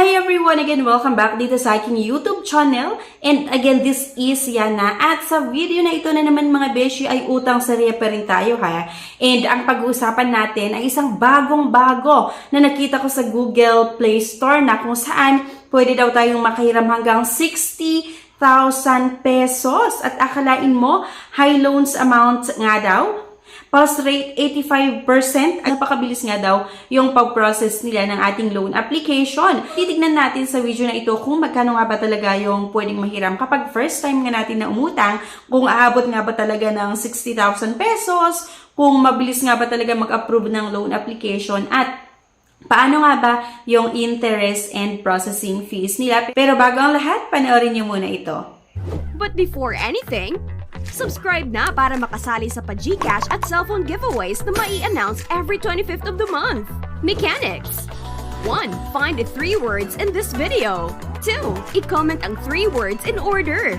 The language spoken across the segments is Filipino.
Hi everyone! Again, welcome back dito sa aking YouTube channel. And again, this is Yana. At sa video na ito na naman mga beshi ay utang sa pa rin tayo ha. And ang pag-uusapan natin ay isang bagong-bago na nakita ko sa Google Play Store na kung saan pwede daw tayong makahiram hanggang 60,000 pesos. At akalain mo, high loans amount nga daw, Pass rate 85%. Napakabilis nga daw yung pag-process nila ng ating loan application. Titignan natin sa video na ito kung magkano nga ba talaga yung pwedeng mahiram kapag first time nga natin na umutang, kung aabot nga ba talaga ng 60,000 pesos, kung mabilis nga ba talaga mag-approve ng loan application at Paano nga ba yung interest and processing fees nila? Pero bago ang lahat, panoorin niyo muna ito. But before anything, subscribe na para makasali sa pa-Gcash at cellphone giveaways na mai-announce every 25th of the month. Mechanics 1. Find the three words in this video. 2. I-comment ang three words in order.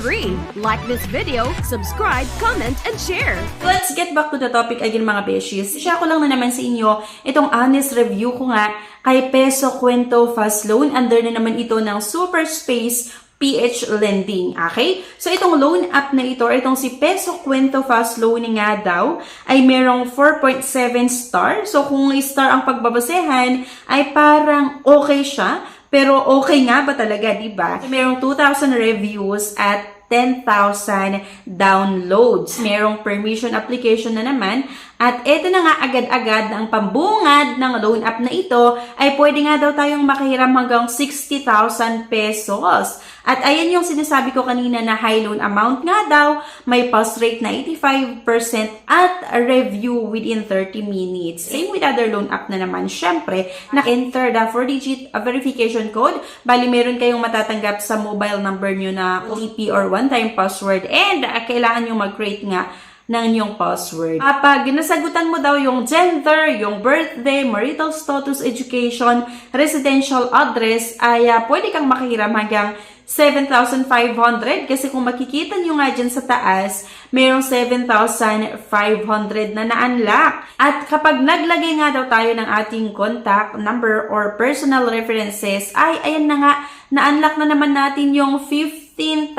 3. Like this video, subscribe, comment, and share. Let's get back to the topic again mga beshies. Siya ko lang na naman sa inyo itong honest review ko nga kay Peso Cuento Fast Loan. Under na naman ito ng Super Space PH Lending. Okay? So, itong loan app na ito, itong si Peso Cuento Fast Loan nga daw, ay merong 4.7 star. So, kung star ang pagbabasehan, ay parang okay siya. Pero okay nga ba talaga, di ba? Merong 2,000 reviews at 10,000 downloads. Merong permission application na naman. At ito na nga agad-agad ang pambungad ng loan app na ito ay pwede nga daw tayong makahiram hanggang 60,000 pesos. At ayan yung sinasabi ko kanina na high loan amount nga daw, may pass rate na 85% at a review within 30 minutes. Same with other loan app na naman. Syempre, na-enter the 4-digit verification code. Bali, meron kayong matatanggap sa mobile number nyo na OTP or one-time password. And uh, kailangan nyo mag-create nga ng inyong password. Kapag nasagutan mo daw yung gender, yung birthday, marital status, education, residential address, ay uh, pwede kang makahiram hanggang 7,500 kasi kung makikita nyo nga dyan sa taas, mayroong 7,500 na na-unlock. At kapag naglagay nga daw tayo ng ating contact number or personal references, ay ayan na nga, na-unlock na naman natin yung 15,000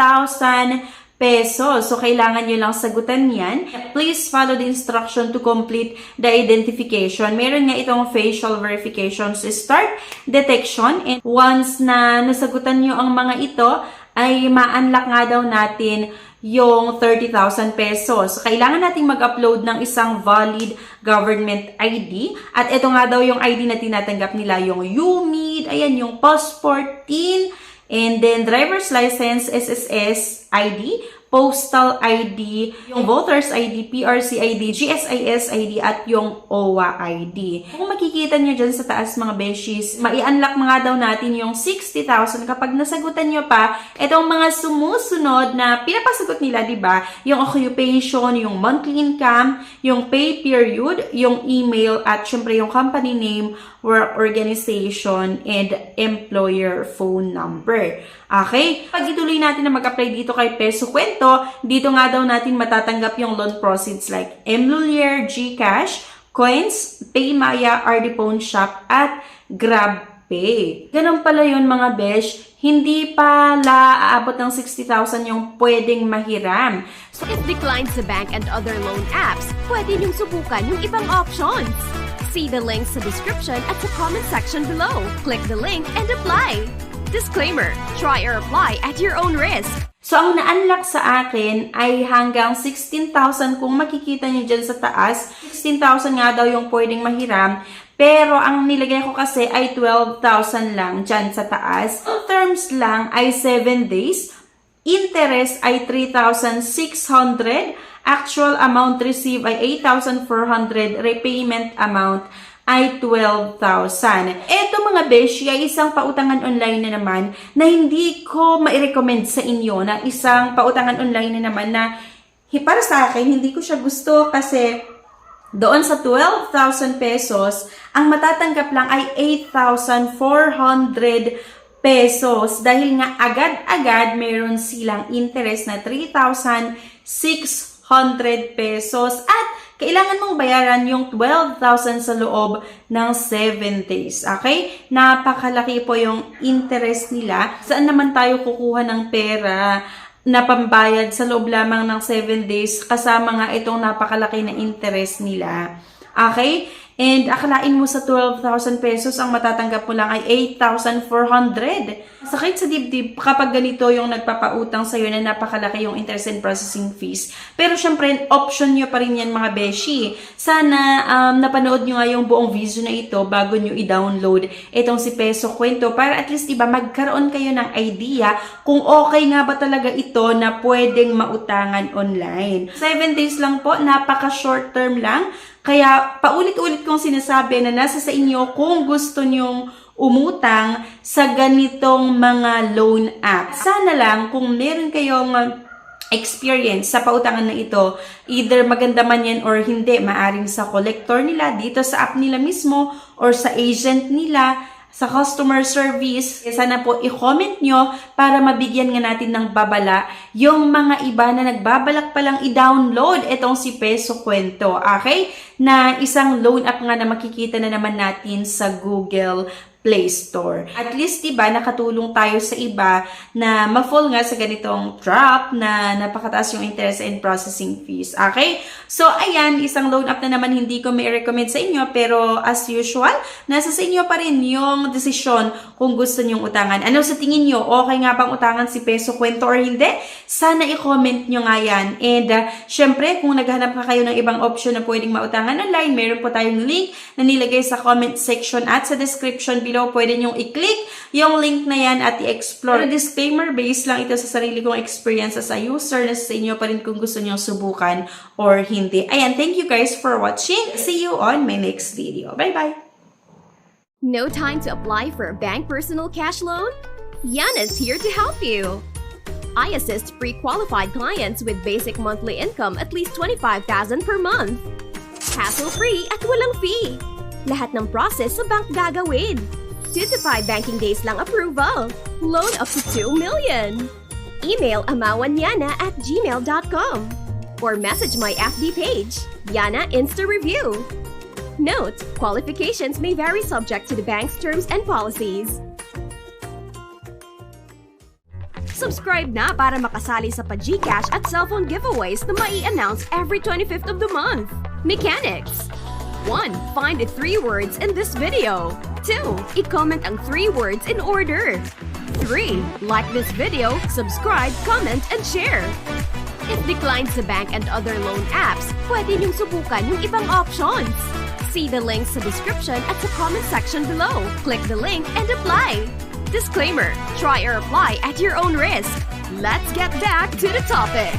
pesos. So, kailangan nyo lang sagutan yan. Please follow the instruction to complete the identification. Meron nga itong facial verification to start detection. And once na nasagutan nyo ang mga ito, ay ma-unlock nga daw natin yung 30,000 pesos. So, kailangan nating mag-upload ng isang valid government ID. At ito nga daw yung ID na tinatanggap nila, yung UMID, ayan, yung passport, TIN, And then, driver's license, SSS ID, postal ID, yung voter's ID, PRC ID, GSIS ID, at yung OWA ID. Kung makikita nyo dyan sa taas mga beshies, mai-unlock mga daw natin yung 60,000 kapag nasagutan nyo pa itong mga sumusunod na pinapasagot nila, di ba? Yung occupation, yung monthly income, yung pay period, yung email, at syempre yung company name, work organization, and employer phone number. Okay? Pag ituloy natin na mag-apply dito kay Peso Kwento, dito nga daw natin matatanggap yung loan proceeds like Emlulier, GCash, Coins, Paymaya, RD Phone Shop, at GrabPay. Ganun pala yun mga besh, hindi pala aabot ng 60,000 yung pwedeng mahiram. So if declined sa bank and other loan apps, pwede niyong subukan yung ibang options. See the links sa description at sa comment section below. Click the link and apply. Disclaimer, try or apply at your own risk. So, ang na-unlock sa akin ay hanggang 16,000 kung makikita niyo dyan sa taas. 16,000 nga daw yung pwedeng mahiram. Pero ang nilagay ko kasi ay 12,000 lang dyan sa taas. Terms lang ay 7 days. Interest ay 3,600. Actual amount received ay 8,400. Repayment amount ay 12,000. Ito mga beshi ay isang pautangan online na naman na hindi ko ma-recommend sa inyo na isang pautangan online na naman na para sa akin, hindi ko siya gusto kasi doon sa 12,000 pesos, ang matatanggap lang ay 8,400 pesos dahil nga agad-agad meron silang interest na 3,600 pesos at kailangan mong bayaran yung 12,000 sa loob ng 7 days. Okay? Napakalaki po yung interest nila. Saan naman tayo kukuha ng pera na pambayad sa loob lamang ng 7 days kasama nga itong napakalaki na interest nila. Okay? And akalain mo sa 12,000 pesos, ang matatanggap mo lang ay 8,400. Sakit sa dibdib kapag ganito yung nagpapautang sa'yo na napakalaki yung interest and processing fees. Pero syempre, option nyo pa rin yan mga beshi. Sana um, napanood nyo nga yung buong video na ito bago nyo i-download itong si Peso Kwento para at least iba magkaroon kayo ng idea kung okay nga ba talaga ito na pwedeng mautangan online. 7 days lang po, napaka short term lang. Kaya paulit-ulit kong sinasabi na nasa sa inyo kung gusto nyong umutang sa ganitong mga loan app. Sana lang kung meron kayong uh, experience sa pautangan na ito, either maganda man yan or hindi, maaring sa collector nila, dito sa app nila mismo, or sa agent nila, sa customer service, sana po i-comment nyo para mabigyan nga natin ng babala yung mga iba na nagbabalak palang i-download itong si Peso Kwento, okay? Na isang loan app nga na makikita na naman natin sa Google Play Store. At least, diba, nakatulong tayo sa iba na ma-fall nga sa ganitong trap na napakataas yung interest and processing fees. Okay? So, ayan, isang loan app na naman hindi ko may recommend sa inyo, pero as usual, nasa sa inyo pa rin yung desisyon kung gusto nyong utangan. Ano sa tingin nyo? Okay nga bang utangan si Peso Kwento or hindi? Sana i-comment nyo nga yan. And, uh, syempre, kung naghanap ka kayo ng ibang option na pwedeng mautangan online, meron po tayong link na nilagay sa comment section at sa description below. Pwede nyong i-click yung link na yan at i-explore. Pero disclaimer based lang ito sa sarili kong experience as a user na sa inyo pa rin kung gusto nyong subukan or hindi. Ayan, thank you guys for watching. See you on my next video. Bye-bye! No time to apply for a bank personal cash loan? Yana's here to help you. I assist pre-qualified clients with basic monthly income at least 25,000 per month. Hassle-free at walang fee. Lahat ng process sa bank gagawin. 2 to 5 banking days lang approval. Loan up to 2 million. Email amawanyana at gmail.com or message my FB page, Yana Insta Review. Note, qualifications may vary subject to the bank's terms and policies. Subscribe na para makasali sa pa-GCash at cellphone giveaways na mai-announce every 25th of the month. Mechanics 1. Find the three words in this video. 2. I-comment ang three words in order. 3. Like this video, subscribe, comment, and share. If declined sa bank and other loan apps, pwede niyong subukan yung ibang options. See the links sa description at the comment section below. Click the link and apply. Disclaimer, try or apply at your own risk. Let's get back to the topic.